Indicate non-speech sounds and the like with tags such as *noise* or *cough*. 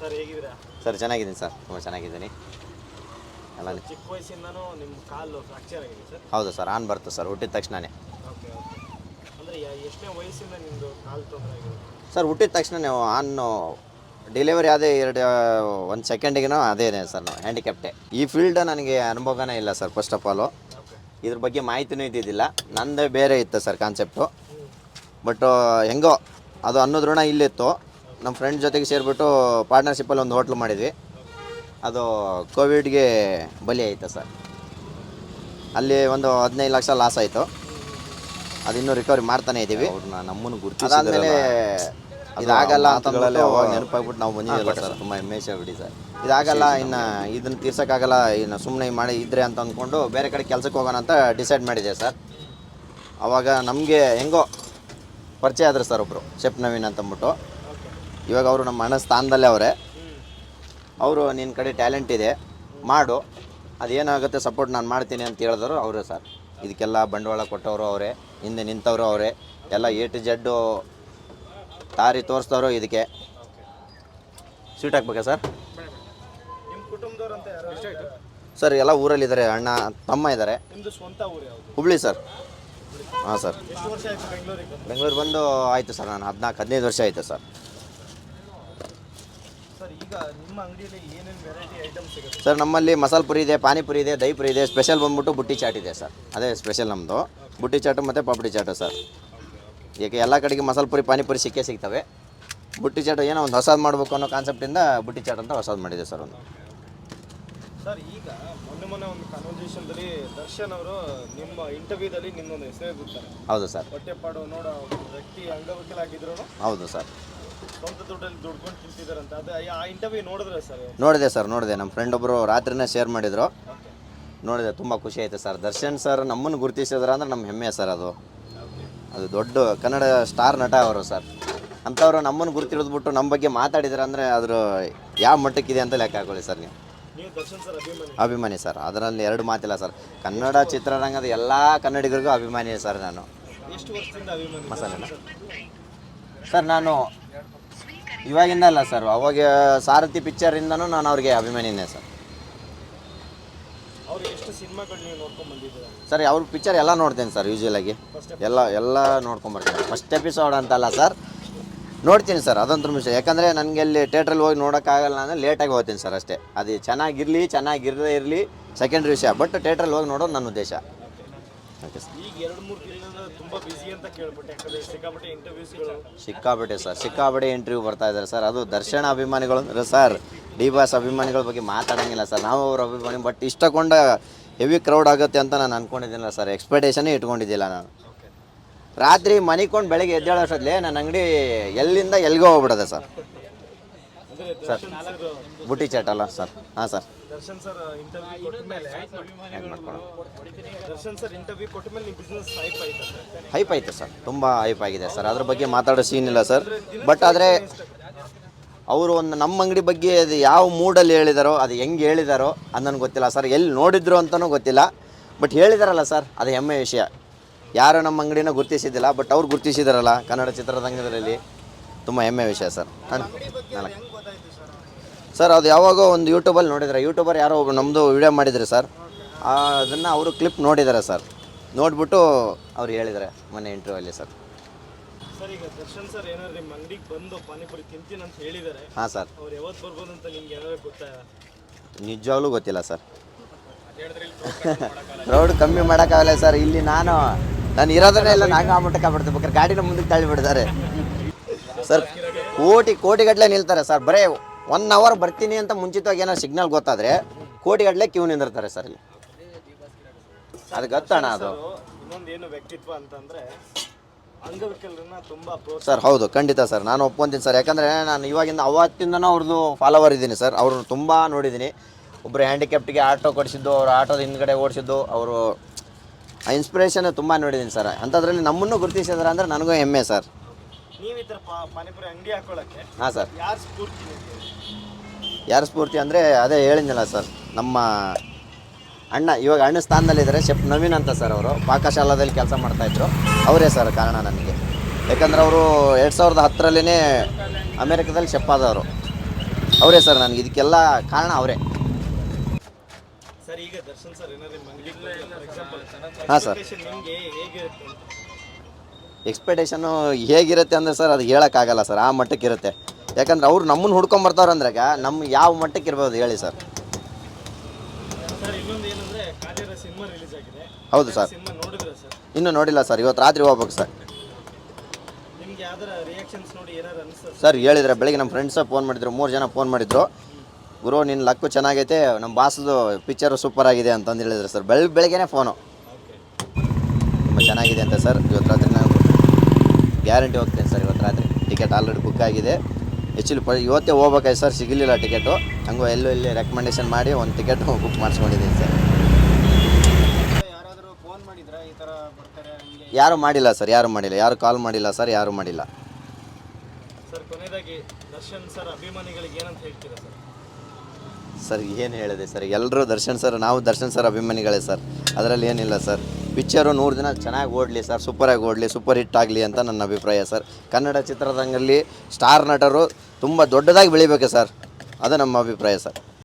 Sir ಹೇಗಿದ್ದೀರಾ? Sir ಚೆನ್ನಾಗಿದ್ದೀನಿ sir. ತುಂಬ ಚೆನ್ನಾಗಿದ್ದೀನಿ. ಎಲ್ಲ ಚಿಕ್ಕ ವಯಸ್ಸಿಂದನೂ ನಿಮ್ಮ ಕಾಲು ಫ್ರಾಕ್ಚರ್ ಆಗಿದೆ ಸರ್? ಹೌದು ಸರ್ ಆನ್ ಬರ್ತದೆ ಸರ್ ಹುಟ್ಟಿದ ತಕ್ಷಣನೇ. Okay okay. ಅಂದರೆ ಎಷ್ಟನೇ ವಯಸ್ಸಿಂದ ನಿಮ್ಮದು ಕಾಲು ತೊಂದರೆ ಆಗಿದೆ? ಸರ್ ಹುಟ್ಟಿದ ತಕ್ಷಣ ಆನ್ ಡೆಲಿವರಿ ಅದೇ ಎರಡು ಒಂದು ಸೆಕೆಂಡಿಗೆನೋ ಅದೇ ಇದೆ ಸರ್ ನಾವು ಹ್ಯಾಂಡಿಕ್ಯಾಪ್ಟೆ. ಈ ಫೀಲ್ಡ್ ನನಗೆ ಅನುಭವನೇ ಇಲ್ಲ ಸರ್ ಫಸ್ಟ್ ಆಫ್ ಆಲು ಇದ್ರ ಬಗ್ಗೆ ಮಾಹಿತಿನೂ ಇದ್ದಿದ್ದಿಲ್ಲ. ನಂದೇ ಬೇರೆ ಇತ್ತು ಸರ್ ಕಾನ್ಸೆಪ್ಟು ಬಟ್ ಹೆಂಗೋ ಅದು ಅನ್ನೋದ್ರೂ ಇಲ್ಲಿತ್ತು. ನಮ್ಮ ಫ್ರೆಂಡ್ ಜೊತೆಗೆ ಸೇರಿಬಿಟ್ಟು ಪಾರ್ಟ್ನರ್ಶಿಪ್ಪಲ್ಲಿ ಒಂದು ಹೋಟ್ಲು ಮಾಡಿದ್ವಿ. ಅದು ಕೋವಿಡ್ಗೆ ಬಲಿ ಆಯಿತು ಸರ್. ಅಲ್ಲಿ ಒಂದು ಹದಿನೈದು ಲಕ್ಷ ಲಾಸ್ ಆಯಿತು. ಅದಿನ್ನೂ ರಿಕವರಿ ಮಾಡ್ತಾನೆ ಇದ್ದೀವಿ. ಅವ್ರನ್ನ ನಮ್ಮನ್ನು ಗುರುತಿಸಿದ್ರೆ ಇದಾಗಲ್ಲ ಅಂತ ಮಾತುಗಳಲ್ಲಿ ಅಂದ್ಬಿಟ್ಟು ಅವಾಗ ನೆನಪಾಗ್ಬಿಟ್ಟು ನಾವು ಬಂದಿದ್ದೀವಿ ಸರ್. ತುಂಬ ಹೆಮ್ಮೆ ಬಿಡಿ ಸರ್. ಇದಾಗಲ್ಲ ಇನ್ನು ಇದನ್ನು ತೀರ್ಸೋಕ್ಕಾಗಲ್ಲ ಇನ್ನು ಸುಮ್ಮನೆ ಮಾಡಿ ಇದ್ರೆ ಅಂತ ಅಂದ್ಕೊಂಡು ಬೇರೆ ಕಡೆ ಕೆಲಸಕ್ಕೆ ಹೋಗೋಣ ಅಂತ ಡಿಸೈಡ್ ಮಾಡಿದೆ ಸರ್. ಅವಾಗ ನಮಗೆ ಹೆಂಗೋ ಪರಿಚಯ ಆದ್ರು ಸರ್ ಒಬ್ಬರು ಶೆಫ್ ನವೀನ್ ಅಂತ ಅಂದ್ಬಿಟ್ಟು. ಇವಾಗ ಅವರು ನಮ್ಮ ಅಣ್ಣ ಸ್ಥಾನದಲ್ಲೇ ಅವರೇ. ಅವರು ನಿನ್ನ ಕಡೆ ಟ್ಯಾಲೆಂಟ್ ಇದೆ ಮಾಡು. ಅದೇನಾಗುತ್ತೆ ಸಪೋರ್ಟ್ ನಾನು ಮಾಡ್ತೀನಿ ಅಂತ ಹೇಳಿದ್ರು ಅವರೇ ಸರ್ ಇದಕ್ಕೆಲ್ಲ ಬಂಡವಾಳ ಕೊಟ್ಟವರು ಅವರೇ ಹಿಂದೆ ನಿಂತವರು ಅವರೇ. ಎಲ್ಲ ಎ ಟು ಜಡ್ಡು ದಾರಿ ತೋರಿಸ್ತವರು ಇದಕ್ಕೆ. ಸ್ವೀಟ್ ಹಾಕ್ಬೇಕಾ ಸರ್ ಸರ್ ಎಲ್ಲ ಊರಲ್ಲಿದ್ದಾರೆ ಅಣ್ಣ ತಮ್ಮ ಇದ್ದಾರೆ ಹುಬ್ಳಿ ಸರ್ ಹಾಂ ಸರ್ ಬೆಂಗಳೂರು ಬಂದು ಆಯಿತು ಸರ್ ನಾನು ಹದಿನಾಲ್ಕು ಹದಿನೈದು ವರ್ಷ ಆಯಿತು ಸರ್ ಸರ್ ನಮ್ಮಲ್ಲಿ ಮಸಾಲೆ ಪುರಿ ಇದೆ ಪಾನಿಪುರಿ ಇದೆ ದಹಿ ಪುರಿ ಇದೆ ಸ್ಪೆಷಲ್ ಬಂದ್ಬಿಟ್ಟು ಬುಟ್ಟಿ ಚಾಟ್ ಇದೆ ಸರ್. ಅದೇ ಸ್ಪೆಷಲ್ ನಮ್ಮದು ಬುಟ್ಟಿ ಚಾಟು ಮತ್ತು ಪಾಪಡಿ ಚಾಟು ಸರ್. ಈಗ ಎಲ್ಲ ಕಡೆಗೆ ಮಸಾಲೆ ಪುರಿ ಪಾನಿಪುರಿ ಸಿಕ್ಕೇ ಸಿಗ್ತವೆ. ಬುಟ್ಟಿ ಚಾಟು ಏನೋ ಒಂದು ಹೊಸದು ಮಾಡಬೇಕು ಅನ್ನೋ ಕಾನ್ಸೆಪ್ಟಿಂದ ಬುಟ್ಟಿ ಚಾಟ್ ಅಂತ ಹೊಸದು ಮಾಡಿದೆ ಸರ್ ಒಂದು. ಸರ್ ಈಗ ಮೊನ್ನೆ ಮೊನ್ನೆ ಒಂದು ಕನ್ವರ್ಸೇಷನ್ದಲ್ಲಿ ದರ್ಶನ್ ಅವರು ನಿಮ್ಮ ಇಂಟರ್ವ್ಯೂದಲ್ಲಿ ನಿಮ್ಮೊಂದು ಹೆಸರು ಹೌದು ಸರ್. ಹೊಟ್ಟೆಪಾಡು ನೋಡೋ ವ್ಯಕ್ತಿ ಅಂಗವಿಕಲಾಗಿದ್ರು ಹೌದು ಸರ್. ಸ್ವಂತ ದುಡ್ಡಲ್ಲಿ ದುಡ್ಕೊಂಡು ತಿಂತಿದಾರಂತ ಅದು ಆ ಇಂಟರ್ವ್ಯೂ ನೋಡಿದ್ರೆ ಸರ್? ನೋಡಿದೆ ಸರ್ ನೋಡಿದೆ. ನಮ್ಮ ಫ್ರೆಂಡ್ ಒಬ್ಬರು ರಾತ್ರಿನೇ ಶೇರ್ ಮಾಡಿದ್ರು. ನೋಡಿದೆ ತುಂಬ ಖುಷಿ ಆಯಿತು ಸರ್. ದರ್ಶನ್ ಸರ್ ನಮ್ಮನ್ನು ಗುರುತಿಸಿದ್ರ ಅಂದ್ರೆ ನಮ್ಮ ಹೆಮ್ಮೆ ಸರ್ ಅದು. ಅದು ದೊಡ್ಡ ಕನ್ನಡ ಸ್ಟಾರ್ ನಟ ಅವರು ಸರ್. ಅಂಥವ್ರು ನಮ್ಮನ್ನು ಗುರುತಿಡಿದ್ಬಿಟ್ಟು ನಮ್ಮ ಬಗ್ಗೆ ಮಾತಾಡಿದ್ರೆ ಅಂದರೆ ಅದ್ರ ಯಾವ ಮಟ್ಟಕ್ಕಿದೆ ಅಂತ ಲೆಕ್ಕ ಹಾಕೊಳ್ಳಿ ಸರ್ ನೀವು. ನೀವು ದರ್ಶನ್ ಸರ್ ಅಭಿಮಾನಿ? ಅಭಿಮಾನಿ ಸರ್. ಅದರಲ್ಲಿ ಎರಡು ಮಾತಿಲ್ಲ ಸರ್. ಕನ್ನಡ ಚಿತ್ರರಂಗದ ಎಲ್ಲ ಕನ್ನಡಿಗರಿಗೂ ಅಭಿಮಾನಿ ಸರ್ ನಾನು. ಎಷ್ಟು ವರ್ಷದಿಂದ ಅಭಿಮಾನಿ? ಮಸಾಲೆ ಸರ್ ನಾನು ಇವಾಗಿಂದ ಅಲ್ಲ ಸರ್ ಅವಾಗ ಸಾರಥಿ ಪಿಕ್ಚರಿಂದನೂ ನಾನು ಅವ್ರಿಗೆ ಅಭಿಮಾನಿನೇ ಸರ್ ಅವ್ರು ಎಷ್ಟು ಸಿನಿಮಾಗಳು ನೀವು ನೋಡ್ಕೊಂಡು ಬಂದಿದ್ದೀರಾ? ಸರ್ ಅವ್ರ ಪಿಕ್ಚರ್ ಎಲ್ಲ ನೋಡ್ತೇನೆ ಸರ್ ಯೂಶುವಲಾಗಿ ಎಲ್ಲ ಎಲ್ಲ ನೋಡ್ಕೊಂಬರ್ತೀನಿ ಫಸ್ಟ್ ಎಪಿಸೋಡ್ ಅಂತಲ್ಲ ಸರ್ ನೋಡ್ತೀನಿ ಸರ್ ಅದೊಂದು ನಿಮಿಷ. ಯಾಕಂದರೆ ನನಗೆ ಅಲ್ಲಿ ಥಿಯೇಟ್ರಲ್ಲಿ ಹೋಗಿ ನೋಡೋಕ್ಕಾಗಲ್ಲ ಅಂದರೆ ಲೇಟಾಗಿ ಹೋಗ್ತೀನಿ ಸರ್ ಅಷ್ಟೇ. ಅದು ಚೆನ್ನಾಗಿರಲಿ ಚೆನ್ನಾಗಿರದೇ ಇರಲಿ ಸೆಕೆಂಡ್ರಿ ವಿಷಯ. ಬಟ್ ಥಿಯೇಟ್ರಲ್ಲಿ ಹೋಗಿ ನೋಡೋದು ನನ್ನ ಉದ್ದೇಶ. ಓಕೆ ಸರ್ ಈಗ ಎರಡು ಮೂರು ದಿನದಿಂದ ತುಂಬಾ ಬಿಸಿ ಅಂತ ಕೇಳ್ಬಿಟ್ಟೆ ಯಾಕಂದ್ರೆ ಸಿಕ್ಕಾಪಟ್ಟೆ ಇಂಟರ್ವ್ಯೂಸ್ಗಳು ಸಿಕ್ಕಾಪಟ್ಟೆ ಸರ್ ಸಿಕ್ಕಾಪಟ್ಟೆ ಇಂಟರ್ವ್ಯೂ ಬರ್ತಾ ಇದಾರೆ ಸರ್ ಅದು ದರ್ಶನ ಅಭಿಮಾನಿಗಳು ಅಂದ್ರೆ ಸರ್ ಡಿ ಬಾಸ್ ಅಭಿಮಾನಿಗಳ ಬಗ್ಗೆ ಮಾತಾಡೋಂಗಿಲ್ಲ ಸರ್ ನಾವು ಅವ್ರ ಅಭಿಮಾನಿ ಬಟ್ ಇಷ್ಟಕೊಂಡ ಹೆವಿ ಕ್ರೌಡ್ ಆಗುತ್ತೆ ಅಂತ ನಾನು ಅಂದ್ಕೊಂಡಿದ್ದಿಲ್ಲ ಸರ್ ಎಕ್ಸ್ಪೆಕ್ಟೇಷನ್ ಇಟ್ಕೊಂಡಿದ್ದಿಲ್ಲ ನಾನು. ರಾತ್ರಿ ಮನಿಕೊಂಡು ಬೆಳಗ್ಗೆ ಎದ್ದೇಳೋಷ್ಟರಲ್ಲಿ ನನ್ನ ಅಂಗಡಿ ಎಲ್ಲಿಂದ ಎಲ್ಲಿಗೋ ಹೋಗ್ಬಿಡೋದೆ ಸರ್ ಸರ್ ಬುಟ್ಟಿ ಚಾಟ್ ಅಲ್ಲ ಸರ್. ಹಾಂ ಸರ್. ದರ್ಶನ್ ಸರ್ ಇಂಟರ್ವ್ಯೂ ಕೊಟ್ಟ ಮೇಲೆ ದರ್ಶನ್ ಸರ್ ಇಂಟರ್ವ್ಯೂ ಕೊಟ್ಟ ಮೇಲೆ ನಿಮ್ಮ ಬಿಸ್ನೆಸ್ ಹೈಪ್ ಆಯ್ತು ಹೈಪ್ ಆಯಿತು ಸರ್. ತುಂಬ ಹೈಪ್ ಆಗಿದೆ ಸರ್. ಅದ್ರ ಬಗ್ಗೆ ಮಾತಾಡೋ ಸೀನ್ ಇಲ್ಲ ಸರ್. ಬಟ್ ಆದರೆ ಅವರು ಒಂದು ನಮ್ಮ ಅಂಗಡಿ ಬಗ್ಗೆ ಅದು ಯಾವ ಮೂಡಲ್ಲಿ ಹೇಳಿದಾರೋ ಅದು ಹೆಂಗೆ ಹೇಳಿದಾರೋ ಅದು ನನಗೆ ಗೊತ್ತಿಲ್ಲ ಸರ್. ಎಲ್ಲಿ ನೋಡಿದ್ರು ಅಂತಲೂ ಗೊತ್ತಿಲ್ಲ. ಬಟ್ ಹೇಳಿದಾರಲ್ಲ ಸರ್ ಅದು ಹೆಮ್ಮೆ ವಿಷಯ. ಯಾರು ನಮ್ಮ ಅಂಗಡಿನ ಗುರುತಿಸಿದ್ದಿಲ್ಲ ಬಟ್ ಅವ್ರು ಗುರುತಿಸಿದಾರಲ್ಲ ಕನ್ನಡ ಚಿತ್ರರಂಗದಲ್ಲಿ ತುಂಬ ಹೆಮ್ಮೆ ವಿಷಯ ಸರ್. ನಾನು ಸರ್ ಅದು ಯಾವಾಗೋ ಒಂದು ಯೂಟ್ಯೂಬಲ್ಲಿ ನೋಡಿದರೆ ಯೂಟ್ಯೂಬರ್ ಯಾರೋ ಒಬ್ರು ನಮ್ಮದು ವಿಡಿಯೋ ಮಾಡಿದರೆ ಸರ್. ಅದನ್ನು ಅವರು ಕ್ಲಿಪ್ ನೋಡಿದ್ದಾರೆ ಸರ್. ನೋಡಿಬಿಟ್ಟು ಅವ್ರು ಹೇಳಿದ್ದಾರೆ ಮೊನ್ನೆ ಇಂಟರ್ವ್ಯೂಲ್ಲಿ ಸರ್. ಸರ್ ಈಗ ದರ್ಶನ್ ಸರ್ ಏನಾದ್ರು ನಿಮ್ಮ ಅಂಗಡಿಗೆ ಬಂದು ಪಾನಿಪುರಿ ತಿಂತೀನಿ ಅಂತ ಹೇಳಿದ್ದಾರೆ. ಹಾಂ ಸರ್. ಅವ್ರು ಯಾವತ್ತು ಬರ್ಬೋದು ಅಂತ ನಿಮ್ಗೆ ಏನಾದ್ರು ಗೊತ್ತಾ? ನಿಜವಾಗ್ಲೂ ಗೊತ್ತಿಲ್ಲ ಸರ್. ರೋಡ್ ಕಮ್ಮಿ ಮಾಡೋಕ್ಕಾಗಲ್ಲ ಸರ್. ಇಲ್ಲಿ ನಾನು ನಾನು ಇರೋದನ್ನೇ ಇಲ್ಲ ನಾಗ ಆ ಮಟ್ಟಕ್ಕೆ ಆಗ್ಬಿಡ್ತು ಬೇಕಾದ್ರೆ ಗಾಡಿನ ಮುಂದಕ್ಕೆ ತಳ್ಳಿ ಬಿಡ್ತಾರೆ ಸರ್ ಕೋಟಿ ಕೋಟಿಗಟ್ಟಲೆ ನಿಲ್ತಾರೆ ಸರ್. ಬರೇ ಒನ್ ಅವರ್ ಬರ್ತೀನಿ ಅಂತ ಮುಂಚಿತವಾಗಿ ಏನೋ ಸಿಗ್ನಲ್ ಗೊತ್ತಾದರೆ ಕೋಟಿಗಟ್ಟಲೆ ಕ್ಯೂ ನಿಂದಿರ್ತಾರೆ ಸರ್ ಇಲ್ಲಿ. ಅದು ಗೊತ್ತಣ ಅದು. ಏನು ವ್ಯಕ್ತಿತ್ವ ಅಂತಂದ್ರೆ ಅಂಗವಿಕಲರನ್ನ ತುಂಬಾ ಸರ್ ಹೌದು ಖಂಡಿತ ಸರ್. ನಾನು ಒಪ್ಕೊಂತೀನಿ ಸರ್. ಯಾಕಂದರೆ ನಾನು ಇವಾಗಿಂದ ಅವತ್ತಿಂದನೂ ಅವ್ರದ್ದು ಫಾಲೋವರ್ ಇದ್ದೀನಿ ಸರ್. ಅವರು ತುಂಬ ನೋಡಿದ್ದೀನಿ. ಒಬ್ಬರು ಹ್ಯಾಂಡಿಕ್ಯಾಪ್ಟಿಗೆ ಆಟೋ ಕೊಡಿಸಿದ್ದು ಅವ್ರ ಆಟೋದ ಹಿಂದ್ಗಡೆ ಓಡಿಸಿದ್ದು ಅವರು ಇನ್ಸ್ಪಿರೇಷನ್ ತುಂಬ ನೋಡಿದ್ದೀನಿ ಸರ್. ಅಂಥದ್ರಲ್ಲಿ ನಮ್ಮನ್ನು ಗುರುತಿಸಿದಾರೆ ಅಂದರೆ ನನಗೂ ಹೆಮ್ಮೆ ಸರ್. ನೀವು ಈ ಥರ ಪಾನಿಪುರಿ ಅಂಗಡಿ ಹಾಕೊಳ್ಳೋಕ್ಕೆ ಹಾಂ ಸರ್. ಯಾರು ಸ್ಫೂರ್ತಿ? ಯಾರ ಸ್ಫೂರ್ತಿ ಅಂದರೆ ಅದೇ ಹೇಳಿದ್ನಲ್ಲ ಸರ್. ನಮ್ಮ ಅಣ್ಣ ಇವಾಗ ಅಣ್ಣ ಸ್ಥಾನದಲ್ಲಿದ್ದಾರೆ ಶೆಫ್ ನವೀನ್ ಅಂತ ಸರ್ ಅವರು. ಪಾಕಶಾಲಾದಲ್ಲಿ ಕೆಲಸ ಮಾಡ್ತಾಯಿದ್ರು ಅವರೇ ಸರ್ ಕಾರಣ ನನಗೆ. ಯಾಕಂದ್ರೆ ಅವರು ಎರಡು ಸಾವಿರದ ಹತ್ತರಲ್ಲೇ ಅಮೇರಿಕದಲ್ಲಿ ಶೆಫ್ ಆದವರು. ಅವರೇ ಸರ್ ನನಗೆ. ಇದಕ್ಕೆಲ್ಲ ಕಾರಣ ಅವರೇ. ಸರ್ ಈಗ ದರ್ಶನ್ ಸರ್ ಏನಾದ್ರು ನಿಮ್ಮ ಅಂಗಡಿ ಫಾರ್ ಎಕ್ಸಾಂಪಲ್ ಹಾಂ ಸರ್. ನಿಮಗೆ ಹೇಗಿರುತ್ತೆ ಅಂದರೆ ಸರ್ ಅದು ಹೇಳೋಕ್ಕಾಗಲ್ಲ ಸರ್ ಆ ಮಟ್ಟಕ್ಕೆ ಇರುತ್ತೆ. ಯಾಕಂದ್ರೆ ಅವ್ರು ನಮ್ಮನ್ನು ಹುಡ್ಕೊಂಬರ್ತಾವ್ರು ಅಂದ್ರಾಗ ನಮ್ಮ ಯಾವ ಮಟ್ಟಕ್ಕೆ ಇರ್ಬೋದು ಹೇಳಿ ಸರ್ ಹೌದು ಸರ್ ಇನ್ನೂ ನೋಡಿಲ್ಲ ಸರ್ ಇವತ್ತು ರಾತ್ರಿ ಹೋಗ್ಬೇಕು ಸರ್ ಸರ್ ಹೇಳಿದ್ರೆ ಬೆಳಿಗ್ಗೆ ನಮ್ಮ ಫ್ರೆಂಡ್ಸ ಫೋನ್ ಮಾಡಿದ್ರು ಮೂರು ಜನ ಫೋನ್ ಮಾಡಿದ್ರು. ಗುರು ನಿನ್ನ ಲಕ್ಕು ಚೆನ್ನಾಗೈತೆ ನಮ್ಮ ಬಾಸದು ಪಿಕ್ಚರು ಸೂಪರ್ ಆಗಿದೆ ಅಂತಂದು ಹೇಳಿದ್ರು ಸರ್ ಬೆಳಗ್ಗೆ ಬೆಳಿಗ್ಗೆನೆ ಫೋನು ತುಂಬ ಚೆನ್ನಾಗಿದೆ ಅಂತ ಸರ್ ಇವತ್ತು ಗ್ಯಾರಂಟಿ ಹೋಗ್ತೇನೆ ಸರ್ ಇವತ್ತು ರಾತ್ರಿ. ಟಿಕೆಟ್ ಆಲ್ರೆಡಿ ಬುಕ್ ಆಗಿದೆ. ಆ್ಯಕ್ಚುಲಿ ಪ ಇವತ್ತೇ ಹೋಗ್ಬೇಕಾಯ್ತು ಸರ್ ಸಿಗಲಿಲ್ಲ ಟಿಕೆಟು. ಹಂಗೋ ಎಲ್ಲೂ ಇಲ್ಲಿ ರೆಕಮೆಂಡೇಶನ್ ಮಾಡಿ ಒಂದು ಟಿಕೆಟ್ ಬುಕ್ *laughs* ಮಾಡಿಸ್ಕೊಂಡಿದ್ದೀನಿ ಸರ್. ಯಾರು ಮಾಡಿಲ್ಲ ಸರ್ ಯಾರು ಮಾಡಿಲ್ಲ. ಯಾರು ಕಾಲ್ ಮಾಡಿಲ್ಲ ಸರ್ ಯಾರು ಮಾಡಿಲ್ಲ. ಸರ್ ಏನು ಹೇಳಿದೆ ಸರ್? ಎಲ್ಲರೂ ದರ್ಶನ್ ಸರ್ ನಾವು ದರ್ಶನ್ ಸರ್ ಅಭಿಮಾನಿಗಳೇ ಸರ್. ಅದರಲ್ಲಿ ಏನಿಲ್ಲ ಸರ್. ಪಿಕ್ಚರು ನೂರು ದಿನ ಚೆನ್ನಾಗಿ ಓಡಲಿ ಸರ್, ಸೂಪರಾಗಿ ಓಡಲಿ, ಸೂಪರ್ ಹಿಟ್ ಆಗಲಿ ಅಂತ ನನ್ನ ಅಭಿಪ್ರಾಯ ಸರ್. ಕನ್ನಡ ಚಿತ್ರರಂಗಲ್ಲಿ ಸ್ಟಾರ್ ನಟರು ತುಂಬ ದೊಡ್ಡದಾಗಿ ಬೆಳಿಬೇಕು ಸರ್. ಅದು ನಮ್ಮ ಅಭಿಪ್ರಾಯ ಸರ್.